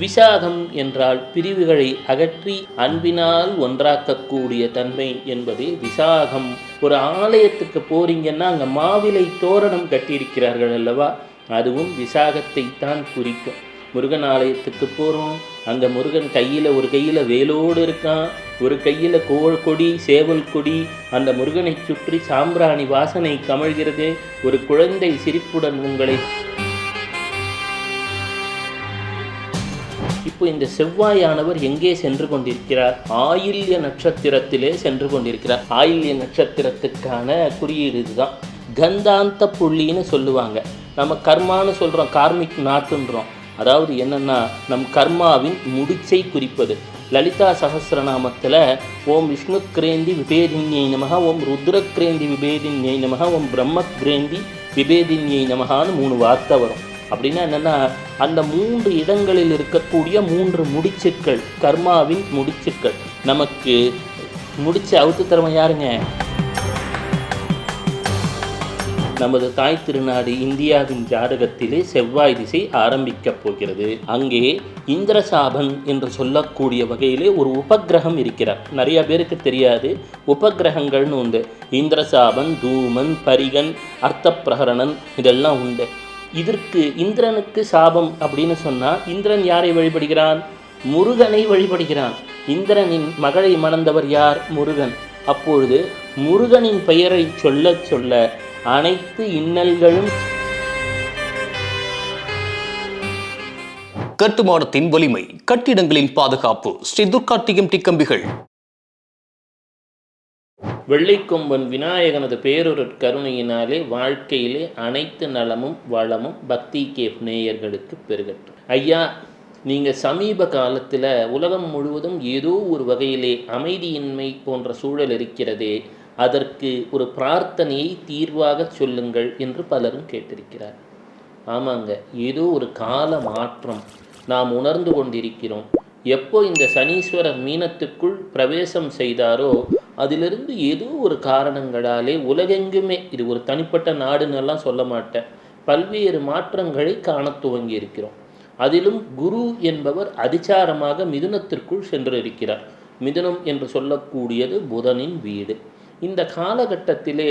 விசாகம் என்றால் பிரிவுகளை அகற்றி அன்பினால் ஒன்றாக்கக்கூடிய தன்மை என்பதே விசாகம். ஒரு ஆலயத்துக்கு போறீங்கன்னா அங்கே மாவிலை தோரணம் கட்டியிருக்கிறார்கள் அல்லவா? அதுவும் விசாகத்தை தான் குறிக்கும். முருகன் ஆலயத்துக்கு போகிறோம் அங்கே முருகன் கையில் ஒரு கையில் வேலோடு இருக்கான். ஒரு கையில் கோழ் கொடி சேவல் கொடி. அந்த முருகனை சுற்றி சாம்பிராணி வாசனை கமழ்கிறது. ஒரு குழந்தை சிரிப்புடன் உங்களை இப்போ இந்த செவ்வாயானவர் எங்கே சென்று கொண்டிருக்கிறார்? ஆயில்ய நட்சத்திரத்திலே சென்று கொண்டிருக்கிறார். ஆயில்ய நட்சத்திரத்துக்கான குறியீடு இதுதான். கந்தாந்த புள்ளின்னு சொல்லுவாங்க. நம்ம கர்மான்னு சொல்கிறோம் கார்மிக் நாட்டுன்றோம். அதாவது என்னன்னா நம் கர்மாவின் முடிச்சை குறிப்பது. லலிதா சகசிரநாமத்தில் ஓம் விஷ்ணு கிரேந்தி விபேதின்யை நமக ஓம் ருத்ர கிரேந்தி விபேதின்யை நமக ஓம் பிரம்ம கிரேந்தி விபேதின்யை நமகான்னு மூணு வார்த்தை வரும். அப்படின்னா என்னென்னா அந்த மூன்று இடங்களில் இருக்கக்கூடிய மூன்று முடிச்சுக்கள் கர்மாவின் முடிச்சுக்கள் நமக்கு முடிச்சு அவுத்து திறமை யாருங்க? நமது தாய் திருநாடு இந்தியாவின் ஜாதகத்திலே செவ்வாய் திசை ஆரம்பிக்கப் போகிறது. அங்கே இந்திரசாபன் என்று சொல்லக்கூடிய வகையிலே ஒரு உபகிரகம் இருக்கிறார். நிறைய பேருக்கு தெரியாது உபகிரகங்கள்னு உண்டு. இந்திரசாபன் தூமன் பரிகன் அர்த்தப்பிரகரணன் இதெல்லாம் உண்டு. இதற்கு இந்திரனுக்கு சாபம் அப்படின்னு சொன்னால் இந்திரன் யாரை வழிபடுகிறான்? முருகனை வழிபடுகிறான். இந்திரனின் மகளை மணந்தவர் யார்? முருகன். அப்பொழுது முருகனின் பெயரை சொல்ல சொல்ல அனைத்து இன்னல்களும் கட்டுமானத்தின் வலிமை கட்டிடங்களின் பாதுகாப்பு ஸ்ரீ துர்கார்த்திகம் டிக்கம்பிகள். வெள்ளைக்கொம்பன் விநாயகனது பேரொருட் கருணையினாலே வாழ்க்கையிலே அனைத்து நலமும் வளமும் பக்தி கேப் நேயர்களுக்கு பெருகட்டும். ஐயா நீங்கள் சமீப காலத்தில் உலகம் முழுவதும் ஏதோ ஒரு வகையிலே அமைதியின்மை போன்ற சூழல் இருக்கிறதே அதற்கு ஒரு பிரார்த்தனையை தீர்வாக சொல்லுங்கள் என்று பலரும் கேட்டிருக்கிறார். ஆமாங்க ஏதோ ஒரு கால மாற்றம் நாம் உணர்ந்து கொண்டிருக்கிறோம். எப்போ இந்த சனீஸ்வரர் மீனத்துக்குள் பிரவேசம் செய்தாரோ அதிலிருந்து ஏதோ ஒரு காரணங்களாலே உலகெங்குமே இது ஒரு தனிப்பட்ட நாடுன்னெல்லாம் சொல்ல மாட்டேன். பல்வேறு மாற்றங்களை காணத் துவங்கி இருக்கிறோம் அதிலும் குரு என்பவர் அதிச்சாரமாக மிதுனத்திற்குள் சென்று இருக்கிறார் மிதுனம் என்று சொல்லக்கூடியது புதனின் வீடு. இந்த காலகட்டத்திலே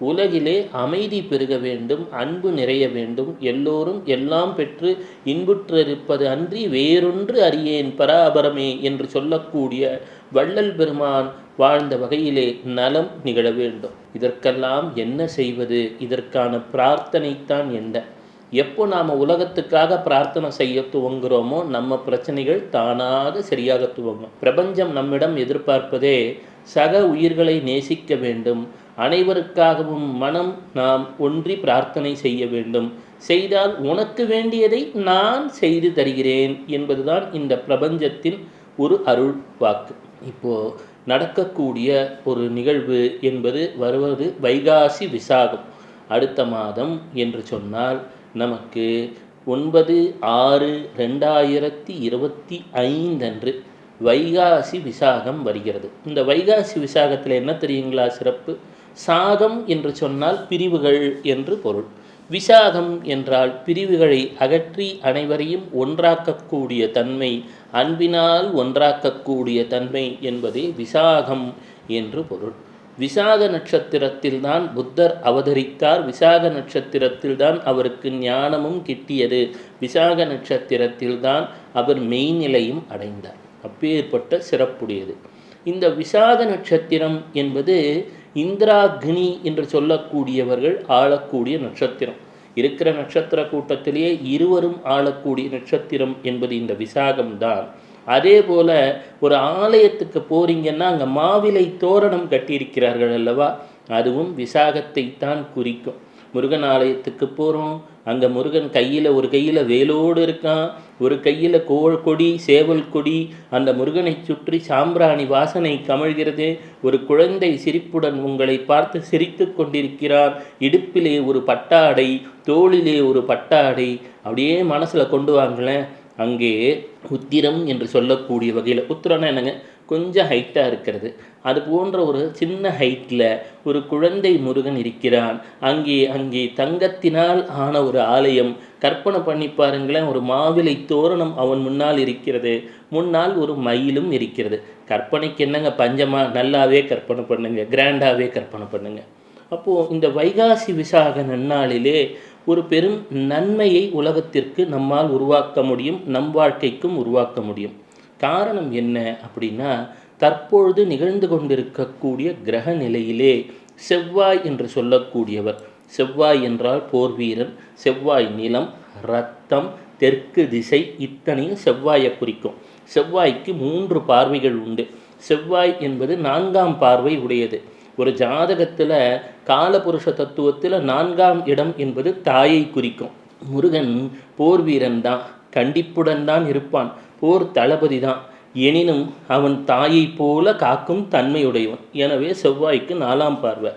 உலகிலே அமைதி பெருக வேண்டும் அன்பு நிறைய வேண்டும். எல்லோரும் எல்லாம் பெற்று இன்புற்றிருப்பது அன்றி வேறொன்று அறியேன். பராபரமே என்று சொல்லக்கூடிய வள்ளல் பெருமான் வாழ்ந்த வகையிலே நலம் நிகழ வேண்டும். இதற்கெல்லாம் என்ன செய்வது? இதற்கான பிரார்த்தனைத்தான் என்ன? எப்போ நாம் உலகத்துக்காக பிரார்த்தனை செய்ய துவங்குறோமோ நம்ம பிரச்சனைகள் தானாக சரியாக துவங்கும். பிரபஞ்சம் நம்மிடம் எதிர்பார்ப்பதே சக உயிர்களை நேசிக்க வேண்டும். அனைவருக்காகவும் மனம் நாம் ஒன்றி பிரார்த்தனை செய்ய வேண்டும். செய்தால் உனக்கு வேண்டியதை நான் செய்து தருகிறேன் என்பதுதான் இந்த பிரபஞ்சத்தின் ஒரு அருள் வாக்கு. இப்போ நடக்கக்கூடிய ஒரு நிகழ்வு என்பது வருவது வைகாசி விசாகம். அடுத்த மாதம் என்று சொன்னால் நமக்கு ஒன்பது ஆறு ரெண்டாயிரத்தி இருபத்தி ஐந்தன்று வைகாசி விசாகம் வருகிறது. இந்த வைகாசி விசாகத்தில் என்ன தெரியுங்களா சிறப்பு? சாகம் என்று சொன்னால் பிரிவுகள் என்று பொருள். விசாகம் என்றால் பிரிவுகளை அகற்றி அனைவரையும் ஒன்றாக்கக்கூடிய தன்மை அன்பினால் ஒன்றாக்கக்கூடிய தன்மை என்பதே விசாகம் என்று பொருள். விசாக நட்சத்திரத்தில்தான் புத்தர் அவதரித்தார். விசாக நட்சத்திரத்தில்தான் அவருக்கு ஞானமும் கிட்டியது. விசாக நட்சத்திரத்தில்தான் அவர் மெய்நிலையும் அடைந்தார். அப்பேற்பட்ட சிறப்புடையது. இந்த விசாக நட்சத்திரம் என்பது இந்திராகினி என்று சொல்லக்கூடியவர்கள் ஆளக்கூடிய நட்சத்திரம். இருக்கிற நட்சத்திர கூட்டத்திலேயே இருவரும் ஆளக்கூடிய நட்சத்திரம் என்பது இந்த விசாகம்தான். அதே போல ஒரு ஆலயத்துக்கு போறீங்கன்னா அங்கே மாவிலை தோரணம் கட்டியிருக்கிறார்கள் அல்லவா? அதுவும் விசாகத்தை தான் குறிக்கும். முருகன் ஆலயத்துக்கு போகிறோம் அந்த முருகன் கையில் ஒரு கையில் வேலோடு இருக்கான் ஒரு கையில் கோல் கொடி சேவல் கொடி அந்த முருகனை சுற்றி சாம்பிராணி வாசனை கமழ்கிறது. ஒரு குழந்தை சிரிப்புடன் உங்களை பார்த்து சிரித்து கொண்டிருக்கிறான் இடுப்பிலே ஒரு பட்டாடை தோளிலே ஒரு பட்டாடை. அப்படியே மனசில் கொண்டு வாங்களேன். அங்கே உத்திரம் என்று சொல்லக்கூடிய வகையில். உத்திரம்னா என்னங்க? கொஞ்சம் ஹைட்டாக இருக்கிறது. அது போன்ற ஒரு சின்ன ஹைட்டில் ஒரு குழந்தை முருகன் இருக்கிறான். அங்கே அங்கே தங்கத்தினால் ஆன ஒரு ஆலயம். கற்பனை பண்ணி பாருங்களேன் ஒரு மாவிலை தோரணம் அவன் முன்னால் இருக்கிறது. முன்னால் ஒரு மயிலும் இருக்கிறது. கற்பனைக்கு என்னங்க பஞ்சமா? நல்லாவே கற்பனை பண்ணுங்க. கிராண்டாகவே கற்பனை பண்ணுங்க. அப்போது இந்த வைகாசி விசாக நன்னாளிலே ஒரு பெரும் நன்மையை உலகத்திற்கு நம்மால் உருவாக்க முடியும் நம் வாழ்க்கைக்கும் உருவாக்க முடியும். காரணம் என்ன அப்படின்னா தற்பொழுது நிகழ்ந்து கொண்டிருக்கக்கூடிய கிரக நிலையிலே செவ்வாய் என்று சொல்லக்கூடியவர். செவ்வாய் என்றால் போர் வீரன் செவ்வாய் நிலம் ரத்தம் தெற்கு திசை இத்தனையும் செவ்வாயை குறிக்கும். செவ்வாய்க்கு மூன்று பார்வைகள் உண்டு. செவ்வாய் என்பது நான்காம் பார்வை உடையது. ஒரு ஜாதகத்தில் காலபுருஷ தத்துவத்தில் நான்காம் இடம் என்பது தாயை குறிக்கும். முருகன் போர் வீரன் தான் கண்டிப்புடன் தான் இருப்பான். போர் தளபதி தான் எனினும் அவன் தாயைப் போல காக்கும் தன்மையுடையவன். எனவே செவ்வாய்க்கு நாலாம் பார்வை.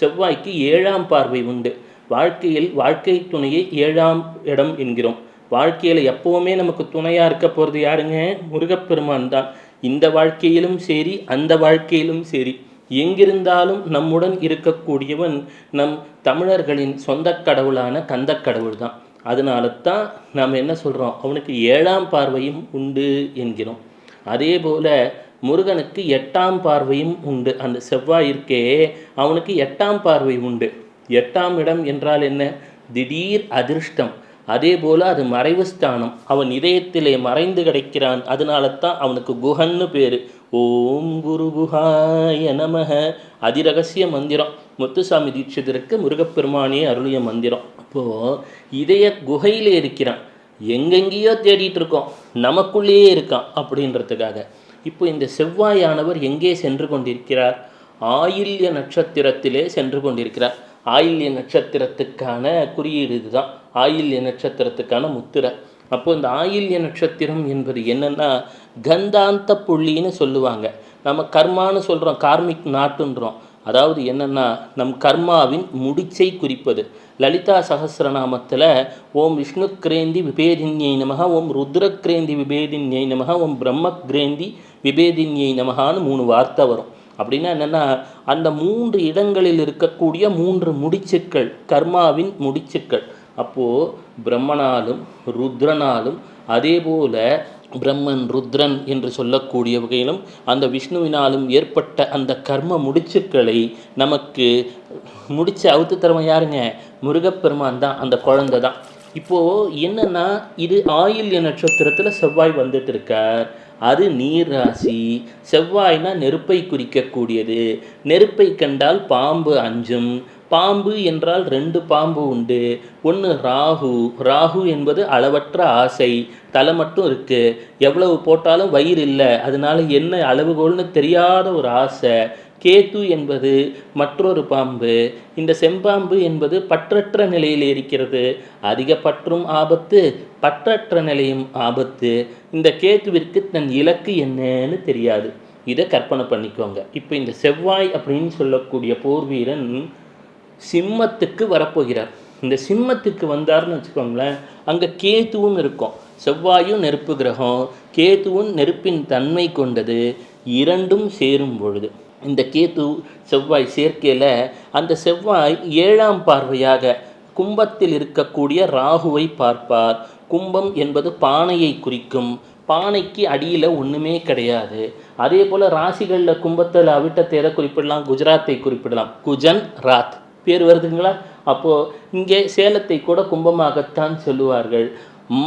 செவ்வாய்க்கு ஏழாம் பார்வை உண்டு. வாழ்க்கையில் வாழ்க்கை துணையை ஏழாம் இடம் என்கிறோம். வாழ்க்கையில் எப்போவுமே நமக்கு துணையாக இருக்க போகிறது யாருங்க? முருகப்பெருமான் தான். இந்த வாழ்க்கையிலும் சரி அந்த வாழ்க்கையிலும் சரி. எங்கிருந்தாலும் நம்முடன் இருக்கக்கூடியவன் நம் தமிழர்களின் சொந்த கடவுளான கந்தக் கடவுள் தான் அதனால தான் நாம் என்ன சொல்கிறோம் அவனுக்கு ஏழாம் பார்வையும் உண்டு என்கிறோம். அதே போல் முருகனுக்கு எட்டாம் பார்வையும் உண்டு. அந்த செவ்வாய் இருக்கே அவனுக்கு எட்டாம் பார்வை உண்டு. எட்டாம் இடம் என்றால் என்ன? திடீர் அதிர்ஷ்டம். அதே போல் அது மறைவு ஸ்தானம். அவன் இதயத்திலே மறைந்து கிடைக்கிறான். அதனால தான் அவனுக்கு குஹன்னு பேர். ஓம் குரு குஹாய நமக அதிரகசிய மந்திரம். முத்துசாமி தீட்சிதருக்கு முருகப்பெருமானே அருளிய மந்திரம். அப்போது இதய குகையில் இருக்கிறான். எங்கெங்கேயோ தேடிட்டு இருக்கோம் நமக்குள்ளேயே இருக்கான் அப்படின்றதுக்காக. இப்போ இந்த செவ்வாயானவர் எங்கே சென்று கொண்டிருக்கிறார்? ஆயில்ய நட்சத்திரத்திலே சென்று கொண்டிருக்கிறார். ஆயில்ய நட்சத்திரத்துக்கான குறியீடு இதுதான். ஆயில்ய நட்சத்திரத்துக்கான முத்திரை. அப்போ இந்த ஆயில்ய நட்சத்திரம் என்பது என்னென்னா கந்தாந்த புள்ளின்னு சொல்லுவாங்க. நம்ம கர்மான்னு சொல்கிறோம் கார்மிக் நாட்டுன்றோம். அதாவது என்னென்னா நம் கர்மாவின் முடிச்சை குறிப்பது. லலிதா சகசிரநாமத்தில் ஓம் விஷ்ணு கிரேந்தி விபேதின்யை நமக ஓம் ருத்ர கிரேந்தி விபேதின்யை நமக ஓம் பிரம்ம கிரேந்தி விபேதின்யை நமகான்னு மூணு வார்த்தை வரும். அப்படின்னா என்னென்னா அந்த மூன்று இடங்களில் இருக்கக்கூடிய மூன்று முடிச்சுக்கள் கர்மாவின் முடிச்சுக்கள். அப்போது பிரம்மனாலும் ருத்ரனாலும் அதே போல பிரம்மன் ருத்ரன் என்று சொல்லக்கூடிய வகையிலும் அந்த விஷ்ணுவினாலும் ஏற்பட்ட அந்த கர்ம முடிச்சுக்களை நமக்கு முடிச்சு அவுத்து திறமை யாருங்க? முருகப்பெருமான் தான் அந்த குழந்தை தான். இப்போது என்னென்னா இது ஆயில்ய நட்சத்திரத்தில் செவ்வாய் வந்துட்டு இருக்கார். அது நீர் ராசி செவ்வாய்னா நெருப்பை குறிக்கக்கூடியது. நெருப்பை கண்டால் பாம்பு அஞ்சும். பாம்பு என்றால் ரெண்டு பாம்பு உண்டு. ஒன்று ராகு. ராகு என்பது அளவற்ற ஆசை. தலை மட்டும் இருக்குது எவ்வளவு போட்டாலும் வயிறு இல்லை. அதனால என்ன அளவுகோல்னு தெரியாத ஒரு ஆசை. கேத்து என்பது மற்றொரு பாம்பு. இந்த செம்பாம்பு என்பது பற்றற்ற நிலையில் இருக்கிறது. அதிக பற்றும் ஆபத்து பற்றற்ற நிலையும் ஆபத்து. இந்த கேத்துவிற்கு தன் இலக்கு என்னன்னு தெரியாது. இதை கற்பனை பண்ணிக்கோங்க. இப்போ இந்த செவ்வாய் அப்படின்னு சொல்லக்கூடிய போர்வீரன் சிம்மத்துக்கு வரப்போகிறார். இந்த சிம்மத்துக்கு வந்தார்னு வச்சுக்கோங்களேன் அங்கே கேத்துவும் இருக்கும். செவ்வாயும் நெருப்பு கிரகம் கேத்துவும் நெருப்பின் தன்மை கொண்டது இரண்டும் சேரும் பொழுது. இந்த கேத்து செவ்வாய் சேர்க்கையில் அந்த செவ்வாய் ஏழாம் பார்வையாக கும்பத்தில் இருக்கக்கூடிய ராகுவை பார்ப்பார். கும்பம் என்பது பானையை குறிக்கும். பானைக்கு அடியில் ஒன்றுமே கிடையாது. அதே போல் ராசிகளில் கும்பத்தில் அவிட்டத்தை எதை குறிப்பிடலாம்? குஜராத்தை குறிப்பிடலாம். குஜன் ராத். பேர் வருதுங்களா? அப்போது இங்கே சேலத்தை கூட கும்பமாகத்தான் சொல்லுவார்கள்.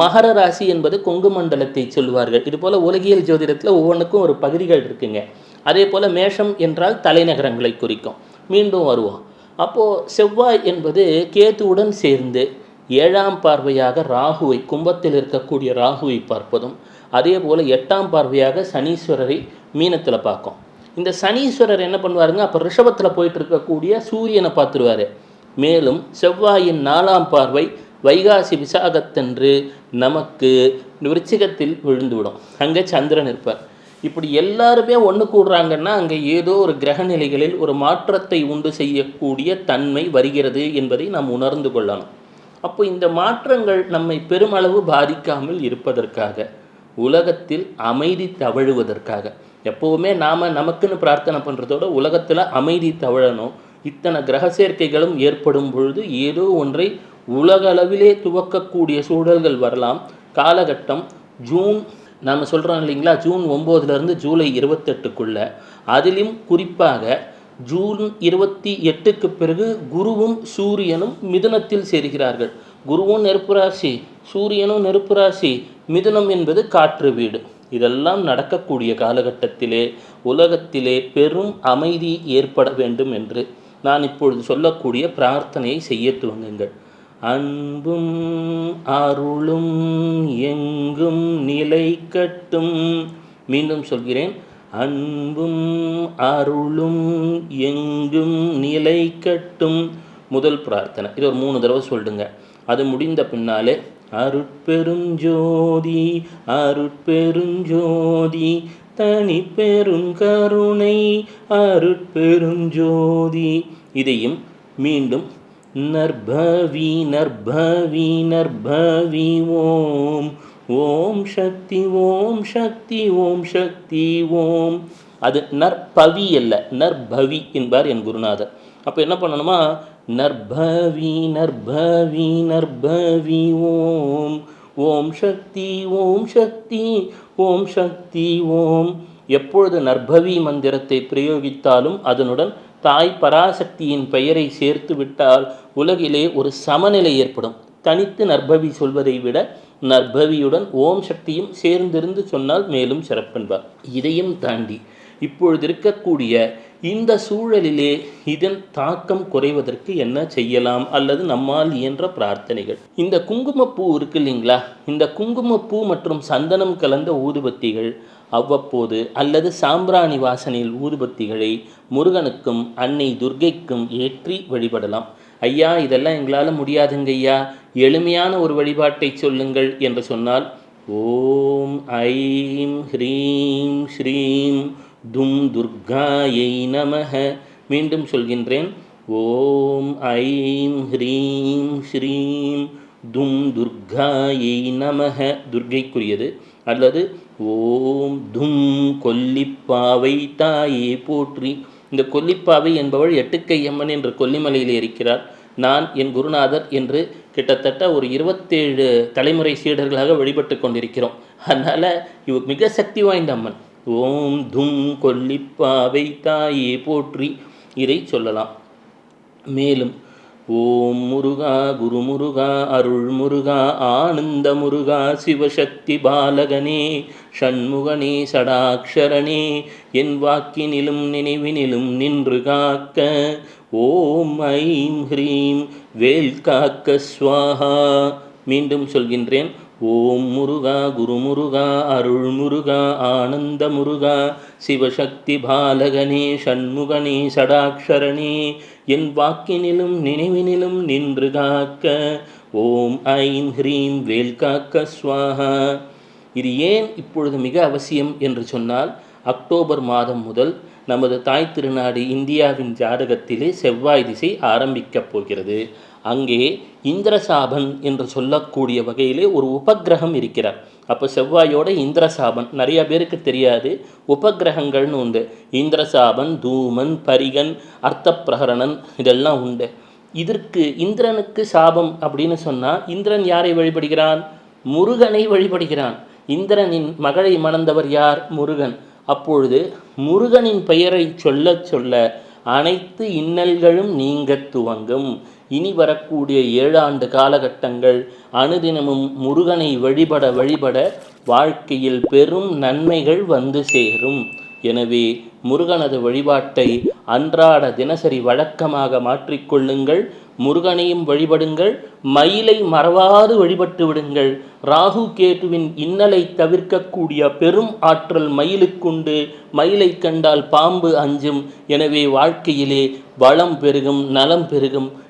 மகர ராசி என்பது கொங்கு மண்டலத்தை சொல்லுவார்கள். இது போல் உலகியல் ஜோதிடத்தில் ஒவ்வொன்றுக்கும் ஒரு பகுதிகள் இருக்குங்க. அதே போல் மேஷம் என்றால் தலைநகரங்களை குறிக்கும். மீண்டும் வருவோம். அப்போது செவ்வாய் என்பது கேத்துவுடன் சேர்ந்து ஏழாம் பார்வையாக ராகுவை கும்பத்தில் இருக்கக்கூடிய ராகுவை பார்ப்பதும் அதே போல் எட்டாம் பார்வையாக சனீஸ்வரரை மீனத்தில் பார்க்கும். இந்த சனீஸ்வரர் என்ன பண்ணுவாருங்க? அப்போ ரிஷபத்தில் போயிட்டு இருக்கக்கூடிய சூரியனை பார்த்துருவாரு. மேலும் செவ்வாயின் நாலாம் பார்வை வைகாசி விசாகத்தன்று நமக்கு விருச்சிகத்தில் விழுந்துவிடும். அங்கே சந்திரன் இருப்பார். இப்படி எல்லாருமே ஒன்று கூடுறாங்கன்னா அங்கே ஏதோ ஒரு கிரக நிலைகளில் ஒரு மாற்றத்தை உண்டு செய்யக்கூடிய தன்மை வருகிறது என்பதை நாம் உணர்ந்து கொள்ளணும். அப்போ இந்த மாற்றங்கள் நம்மை பெருமளவு பாதிக்காமல் இருப்பதற்காக உலகத்தில் அமைதி தவழுவதற்காக எப்போவுமே நாம் நமக்குன்னு பிரார்த்தனை பண்ணுறதோட உலகத்தில் அமைதி தவழணும். இத்தனை கிரக சேர்க்கைகளும் ஏற்படும் பொழுது ஏதோ ஒன்றை உலகளவிலே துவக்கக்கூடிய சூழல்கள் வரலாம். காலகட்டம் ஜூன் நம்ம சொல்கிறோம் இல்லைங்களா ஜூன் ஒம்போதுலேருந்து ஜூலை இருபத்தெட்டுக்குள்ள. அதிலும் குறிப்பாக ஜூன் இருபத்தி எட்டுக்கு பிறகு குருவும் சூரியனும் மிதுனத்தில் சேர்கிறார்கள். குருவும் நெருப்பு ராசி சூரியனும் நெருப்பு ராசி மிதுனம் என்பது காற்று வீடு. இதெல்லாம் நடக்கக்கூடிய காலகட்டத்திலே உலகத்திலே பெரும் அமைதி ஏற்பட வேண்டும் என்று நான் இப்பொழுது சொல்லக்கூடிய பிரார்த்தனையை செய்ய துவங்குங்கள். அன்பும் அருளும் எங்கும் நிலைக்கட்டும் மீண்டும் சொல்கிறேன். அன்பும் அருளும் எங்கும் நிலைக்கட்டும் முதல் பிரார்த்தனை. இது ஒரு மூணு தடவை சொல்லுங்க. அது முடிந்த பின்னாலே அருட்பெருஞ்சோதி அருட்பெருஞ்சோதி தனி பெருங்கருணை அருட்பெருஞ்சோதி. இதையும் மீண்டும் நர்பவி நர்பவி நர்பவி ஓம் ஓம் சக்தி ஓம் சக்தி ஓம் சக்தி ஓம். அது நற்பவி அல்ல நற்பவி என்பார் என் குருநாதர். அப்போ என்ன பண்ணணுமா? நர்பவி நர்பவி நர்பவி ஓம். ஓம் சக்தி ஓம் சக்தி ஓம் சக்தி ஓம். எப்பொழுது நர்பவி மந்திரத்தை பிரயோகித்தாலும் அதனுடன் தாய் பராசக்தியின் பெயரை சேர்த்து விட்டால் உலகிலே ஒரு சமநிலை ஏற்படும். தனித்து நர்பவி சொல்வதை விட நர்பவியுடன் ஓம் சக்தியும் சேர்ந்திருந்து சொன்னால் மேலும் சிறப்பென்பார். இதையும் தாண்டி இப்பொழுது இருக்கக்கூடிய இந்த சூழலிலே இதன் தாக்கம் குறைவதற்கு என்ன செய்யலாம் அல்லது நம்மால் இயன்ற பிரார்த்தனைகள்? இந்த குங்குமப்பூ இருக்கு இல்லைங்களா? இந்த குங்குமப்பூ மற்றும் சந்தனம் கலந்த ஊதுபத்திகள் அவ்வப்போது அல்லது சாம்பிராணி வாசனையில் ஊதுபத்திகளை முருகனுக்கும் அன்னை துர்க்கைக்கும் ஏற்றி வழிபடலாம். ஐயா இதெல்லாம் எங்களால் முடியாதுங்க ஐயா. எளிமையான ஒரு வழிபாட்டை சொல்லுங்கள் என்று சொன்னால் ஓம் ஐம் ஹ்ரீம் ஸ்ரீம் தும் துர்காயை நமக. மீண்டும் சொல்கின்றேன். ஓம் ஐம் ஹ்ரீம் ஸ்ரீம் தும் துர்காயை நமக. துர்கைக்குரியது. அல்லது ஓம் தும் கொல்லிப்பாவை தாயே போற்றி. இந்த கொல்லிப்பாவை என்பவள் எட்டுக்கை அம்மன் என்ற கொல்லிமலையில் இருக்கிறார் நான் என் குருநாதர் என்று கிட்டத்தட்ட ஒரு இருபத்தேழு தலைமுறை சீடர்களாக வழிபட்டு கொண்டிருக்கிறோம். அதனால் இவ மிக சக்தி வாய்ந்த அம்மன். ஓம் தும் கொல்லிப்பாவை தாயே போற்றி இதை சொல்லலாம். மேலும் ஓம் முருகா குரு முருகா அருள் முருகா ஆனந்த முருகா சிவசக்தி பாலகனே ஷண்முகனே சடாக்ஷரனே என் வாக்கினிலும் நினைவினிலும் நின்று காக்க ஓம் ஐம் ஹ்ரீம் வேல் காக்க ஸ்வாஹா. மீண்டும் சொல்கின்றேன். ஓம் முருகா குருமுருகா அருள்முருகா அருள் முருகா ஆனந்த முருகா சிவசக்தி பாலகனே சண்முகனே சடாக்ஷரனே என் வாக்கினிலும் நினைவினிலும் நின்று காக்க ஓம் ஐம் ஹ்ரீம் வேல்காக்க காக்க இது ஏன் இப்பொழுது மிக அவசியம் என்று சொன்னால் அக்டோபர் மாதம் முதல் நமது தாய் திருநாடு இந்தியாவின் ஜாதகத்திலே செவ்வாய் திசை ஆரம்பிக்கப் போகிறது. அங்கே இந்திரசாபன் என்று சொல்லக்கூடிய வகையிலே ஒரு உபக்கிரகம் இருக்கிறார். அப்போ செவ்வாயோட இந்திரசாபன் நிறைய பேருக்கு தெரியாது உபக்கிரகங்கள்னு உண்டு. இந்திரசாபன் தூமன் பரிகன் அர்த்தப்பிரகரணன் இதெல்லாம் உண்டு. இதற்கு இந்திரனுக்கு சாபம் அப்படின்னு சொன்னால் இந்திரன் யாரை வழிபடுகிறான்? முருகனை வழிபடுகிறான். இந்திரனின் மகளை மணந்தவர் யார்? முருகன். அப்பொழுது முருகனின் பெயரை சொல்ல சொல்ல அனைத்து இன்னல்களும் நீங்க துவங்கும். இனி வரக்கூடிய ஏழாண்டு காலகட்டங்கள் அனுதினமும் முருகனை வழிபட வழிபட வாழ்க்கையில் பெரும் நன்மைகள் வந்து சேரும். எனவே முருகனது வழிபாட்டை அன்றாட தினசரி வழக்கமாக மாற்றிக்கொள்ளுங்கள். முருகனையும் வழிபடுங்கள். மயிலை மறவாது வழிபட்டு விடுங்கள். ராகு கேட்டுவின் இன்னலை தவிர்க்கக்கூடிய பெரும் ஆற்றல் மயிலுக்குண்டு மயிலை கண்டால் பாம்பு அஞ்சும். எனவே வாழ்க்கையிலே வளம் பெருகும் நலம் பெருகும்.